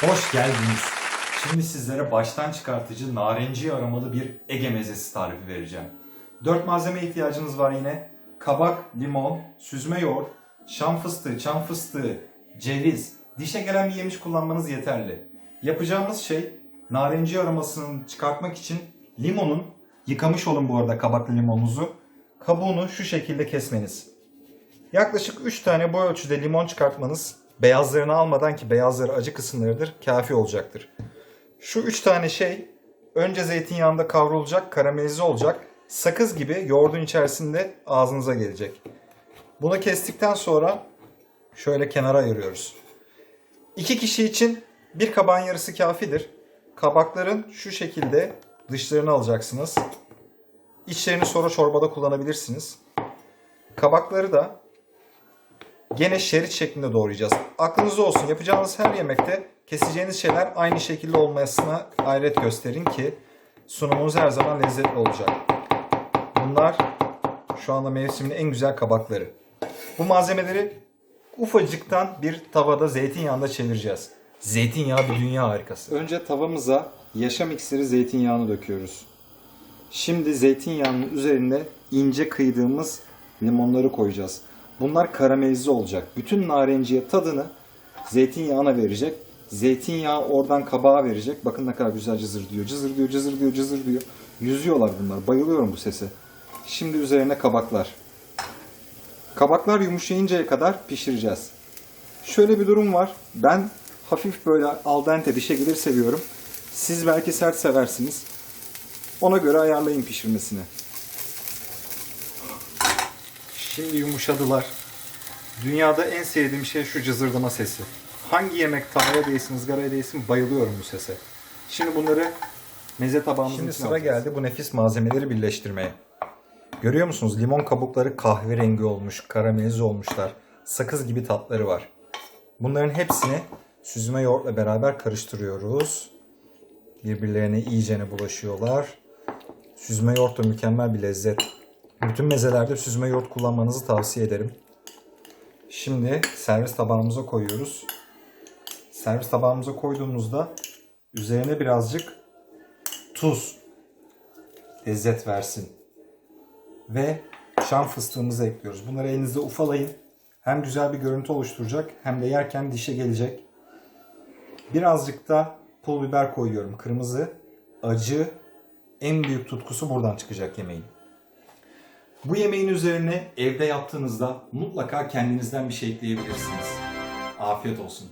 Hoş geldiniz. Şimdi sizlere baştan çıkartıcı narenciye aromalı bir Ege mezesi tarifi vereceğim. 4 malzeme ihtiyacınız var yine. Kabak, limon, süzme yoğurt, şam fıstığı, çam fıstığı, ceviz, dişe gelen bir yemiş kullanmanız yeterli. Yapacağımız şey narenciye aromasını çıkartmak için limonun, yıkamış olun bu arada kabaklı limonunuzu, kabuğunu şu şekilde kesmeniz. Yaklaşık 3 tane bu ölçüde limon çıkartmanız beyazlarını almadan ki beyazları acı kısımlarıdır kafi olacaktır. Şu 3 tane şey önce zeytinyağında kavrulacak, karamelize olacak. Sakız gibi yoğurdun içerisinde ağzınıza gelecek. Bunu kestikten sonra şöyle kenara ayırıyoruz. 2 kişi için bir kabağın yarısı kafidir. Kabakların şu şekilde dışlarını alacaksınız. İçlerini sonra çorbada kullanabilirsiniz. Kabakları da Gene şerit şeklinde doğrayacağız. Aklınızda olsun yapacağınız her yemekte keseceğiniz şeyler aynı şekilde olmasına gayret gösterin ki sunumunuz her zaman lezzetli olacak. Bunlar şu anda mevsimin en güzel kabakları. Bu malzemeleri ufacıktan bir tavada zeytinyağında çevireceğiz. Zeytinyağı bir dünya harikası. Önce tavamıza yaşam iksiri zeytinyağını döküyoruz. Şimdi zeytinyağının üzerine ince kıydığımız limonları koyacağız. Bunlar karamelize olacak. Bütün narenciye tadını zeytinyağına verecek. Zeytinyağı oradan kabağa verecek. Bakın ne kadar güzel cızır diyor. Cızır diyor, cızır diyor, cızır diyor. Yüzüyorlar bunlar. Bayılıyorum bu sese. Şimdi üzerine kabaklar. Kabaklar yumuşayıncaya kadar pişireceğiz. Şöyle bir durum var. Ben hafif böyle al dente bir şekilde seviyorum. Siz belki sert seversiniz. Ona göre ayarlayın pişirmesini. Şimdi yumuşadılar. Dünyada en sevdiğim şey şu cızırdama sesi. Hangi yemek tavaya değsin, ızgaraya değsin bayılıyorum bu sese. Şimdi bunları meze tabağımızın Şimdi sıra geldi bu nefis malzemeleri birleştirmeye. Görüyor musunuz? Limon kabukları kahverengi olmuş, karamelize olmuşlar. Sakız gibi tatları var. Bunların hepsini süzme yoğurtla beraber karıştırıyoruz. Birbirlerine iyicene bulaşıyorlar. Süzme yoğurt da mükemmel bir lezzet. Bütün mezelerde süzme yoğurt kullanmanızı tavsiye ederim. Şimdi servis tabağımıza koyuyoruz. Servis tabağımıza koyduğumuzda üzerine birazcık tuz lezzet versin. Ve şam fıstığımızı ekliyoruz. Bunları elinizde ufalayın. Hem güzel bir görüntü oluşturacak hem de yerken dişe gelecek. Birazcık da pul biber koyuyorum. Kırmızı, acı, en büyük tutkusu buradan çıkacak yemeğin. Bu yemeğin üzerine evde yaptığınızda mutlaka kendinizden bir şey ekleyebilirsiniz. Afiyet olsun.